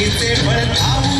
गीते भरताऊ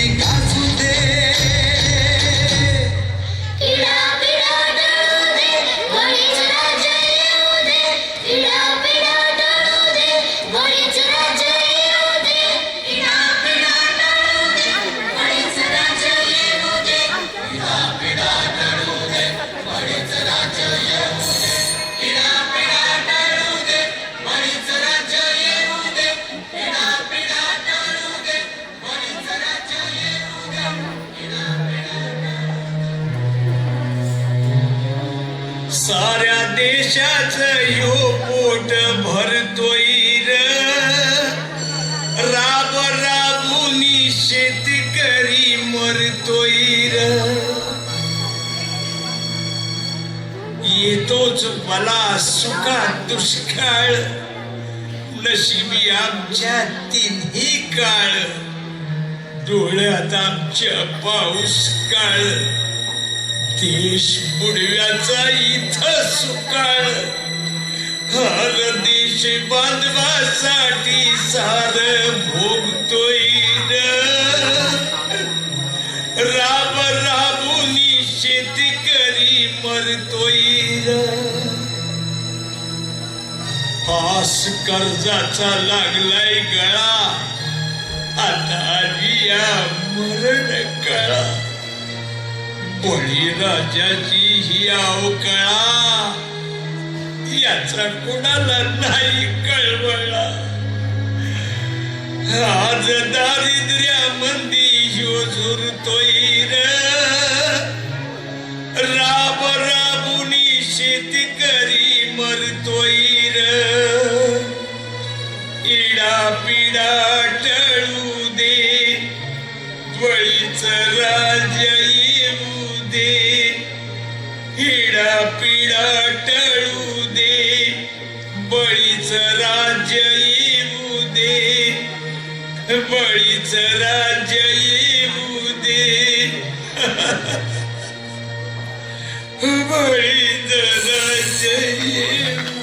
साऱ्या देशाच यो पोट भरतोय र. राब राबुनी शेतकरी मरतोय र. येतोच मला सुखा दुष्काळ. नशिबी आमच्या तिन्ही काळ. डोळ्यात आमच्या पाऊस काळ. देश बुडव्याचा इथं सुकाळ. हर देश बांधवासाठी सार भोगतोय राम राब राबुनी शेतकरी मरतोय पास कर्जाचा लागलाय गळा. आता या मरण बळीराजाची ही अवकळा याचा कुणाला नाही कळवळा? आज दारिद्र्यामंदी ह्यो झुरतोय र. राब राबुनी शेतकरी मरतोय र. इडा पिडा टळू दे. बळीच राज बळीच राज्य येऊ दे. बळीच राज्य येऊ